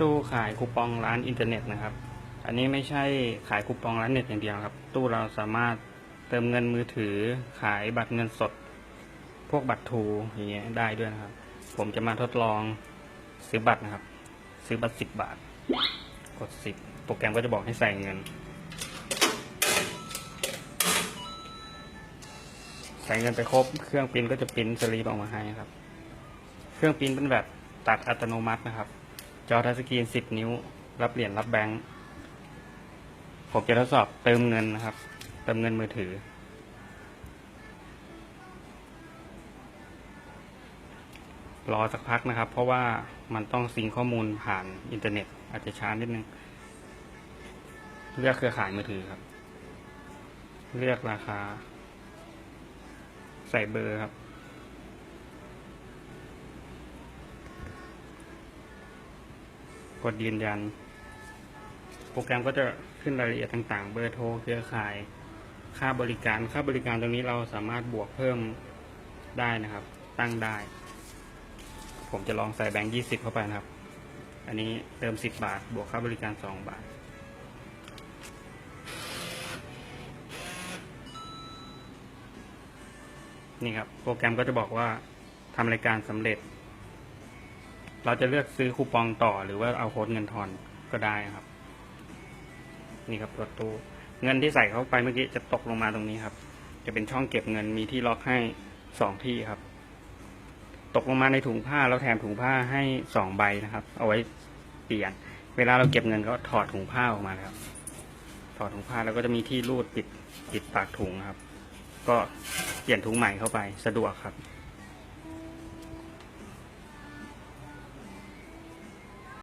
ตู้ขายคูปองร้านอินเทอร์เน็ตนะครับ อันนี้ไม่ใช่ขายคูปองร้านเน็ตอย่างเดียวครับ ตู้เราสามารถเติมเงินมือถือ ขายบัตรเงินสด พวกบัตรทูอย่างเงี้ยได้ด้วยนะครับ ผมจะมาทดลองซื้อบัตรนะครับ ซื้อบัตรสิบบาท กดสิบโปรแกรมก็จะบอกให้ใส่เงิน ใส่เงินไปครบ เครื่องปิ้นก็จะปิ้นสลีปออกมาให้ครับ เครื่องปิ้นเป็นแบบตัดอัตโนมัตินะครับ จอทัชสกรีน 10 นิ้ว รับเหรียญรับแบงค์ผมจะทดสอบเติมเงินนะครับ เติมเงินมือถือ รอสักพักนะครับ เพราะว่ามันต้องซิงข้อมูลผ่านอินเทอร์เน็ต อาจจะช้านิดนึง เลือกเครือข่ายมือถือครับ เลือกราคา ใส่เบอร์ครับ กดยืนยัน โปรแกรมก็จะขึ้นรายละเอียดต่างๆ เบอร์โทรเครือข่าย ค่าบริการ ค่าบริการตรงนี้เราสามารถบวกเพิ่มได้นะครับ ตั้งได้ ผมจะลองใส่แบงค์ยี่สิบเข้าไปนะครับ อันนี้เติมสิบบาท บวกค่าบริการสองบาทนี่ครับ โปรแกรมก็จะบอกว่าทำรายการสำเร็จ เราจะเลือกซื้อคูปองต่อหรือว่าเอาโค้ดเงินทอนก็ได้ครับ นี่ครับประตูเงินที่ใส่เข้าไปเมื่อกี้จะตกลงมาตรงนี้ครับ จะเป็นช่องเก็บเงินมีที่ล็อกให้สองที่ครับ ตกลงมาในถุงผ้าเราแถมถุงผ้าให้สองใบนะครับ เอาไว้เปลี่ยน เวลาเราเก็บเงินก็ถอดถุงผ้าออกมาครับ ถอดถุงผ้าแล้วก็จะมีที่รูดปิดปิดปากถุงครับ ก็เปลี่ยนถุงใหม่เข้าไปสะดวกครับ